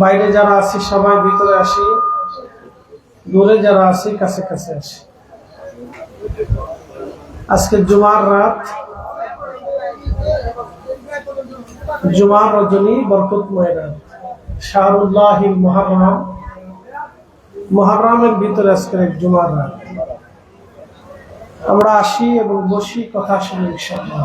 বাইরে যারা আছি, সবাই ভিতরে আসি। দূরে যারা আছি, কাছে কাছে আসি। আজকে জুমার রাত। জুমার রজনী বরকতময় রাত। শাহরুল্লাহ মহারম মহারমের ভিতরে আজকের এক জুমার রাত। আমরা আসি এবং বসি কথা শুনি ইনশাআল্লাহ।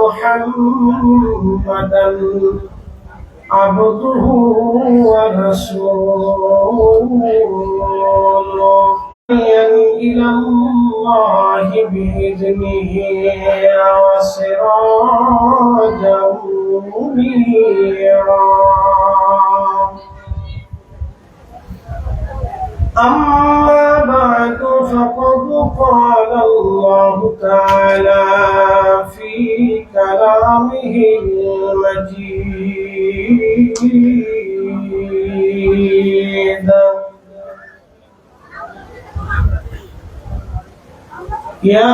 محمدا عبده ورسوله إلى الله بإذنه وسراجا منيرا أما بعد فقد قال الله تعالى في كلامه المجيد. يا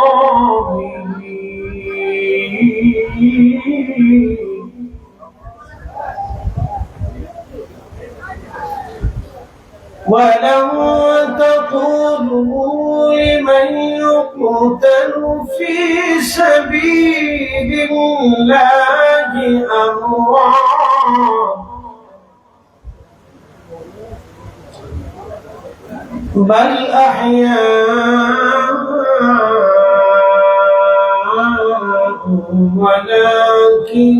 ولو تقولوا لمن يقتل في سبيل الله أموات بل أحياء ولكن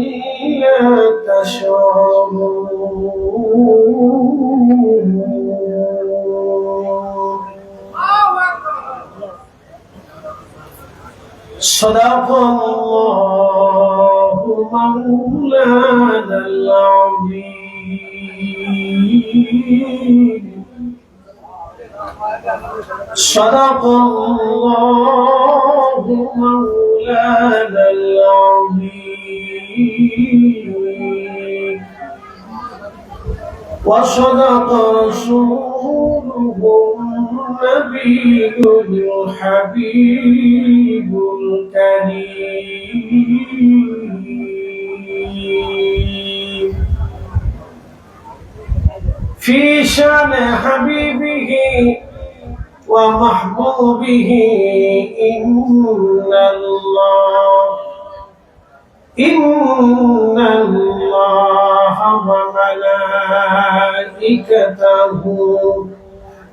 لا تشعرون صدق الله مولانا العظيم. صدق الله مولانا العظيم. وصدق رسوله النبي الحبيب. في شان حبيبه ومحبوبه إن الله إن الله وملائكته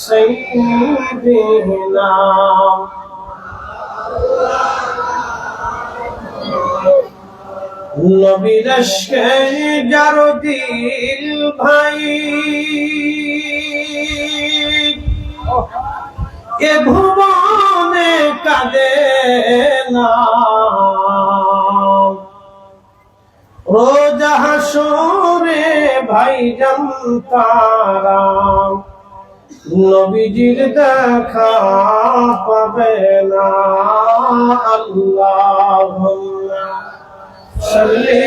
سيدنا নবী লস্কর যার দিল ভাই এ ভুবনে কাঁদে না রোজ হাসরে ভাই তারা নবীজির দেখা পাবে না আল্লাহ সাল্লি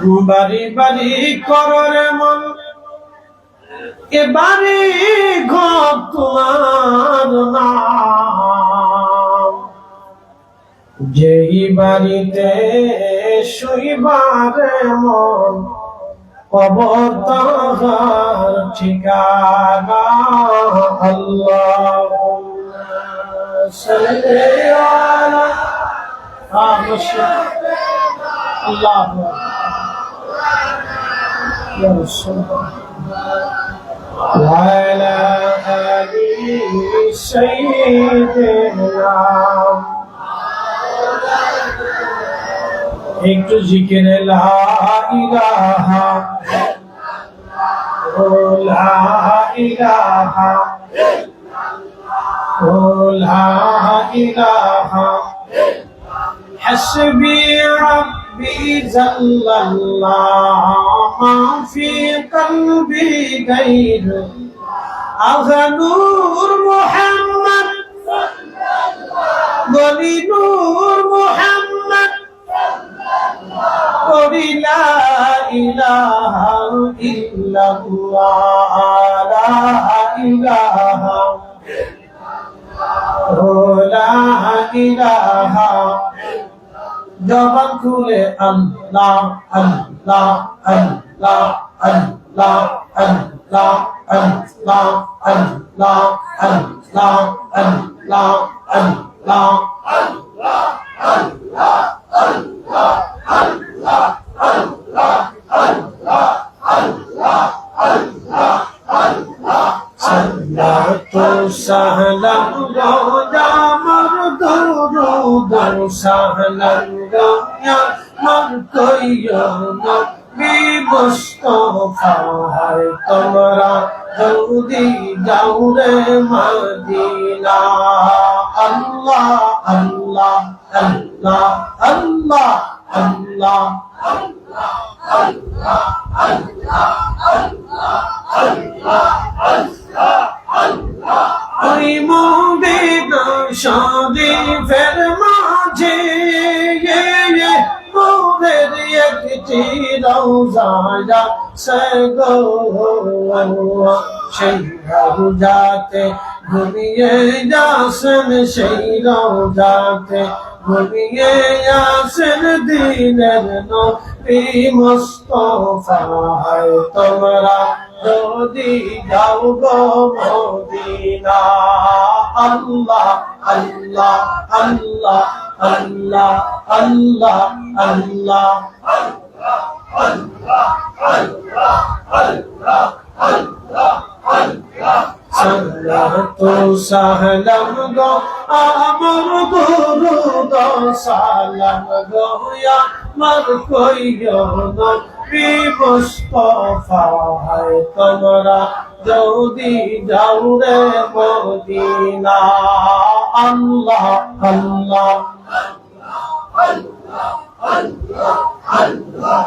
বাড়ি বাড়ি করর মন। এ বাড়ি ঘর তোমার নাম। যেই বাড়িতে শুইবার মন কবর তাহার ঠিকানা আল্লাহ। আল্লাহ। يا رسول الله وعلى آل سيدنا একটু জিকিরে লা ইলাহা ও লা ইলাহা ও লা ইলাহা حسبي ربي جل الله ما في قلبي غير أغنور محمد বলি নূর মোহাম্মদ করি লা ইলাহা খুলে আল্লাহ আল্লাহ আল্লাহ আল্লাহ আল্লাহ আল্লাহ আল্লাহ আল্লাহ আল্লাহ আল্লাহ সাল্লাতু সাহলাম গোজামর দুরুদ সাহলাম গোজামর কইয়ো নবী মুস্তাফা হায় তোমরা জলদি যাও রে মদিনা আল্লাহ আল্লাহ আল্লাহ আল্লাহ আল্লাহ ওই রওজা সগো সেই রওজাতে ঘুমিয়ে যাসন, সেই রওজাতে ঘুমিয়ে আসেন দিনের নবী মুস্তফা। হয় তোমরা যদি যাও গো মদিনা। আল্লাহ আল্লাহ আল্লাহ আল্লাহ আল্লাহ আল্লাহ। সালাতু সাহলম গো আমার গুরু গো সালাম গো আমার কইও নবী মুস্তফা হয় তোমরা যদি যাও রে মদিনা আল্লাহ আল্লাহ আল্লাহ আল্লাহ আল্লাহ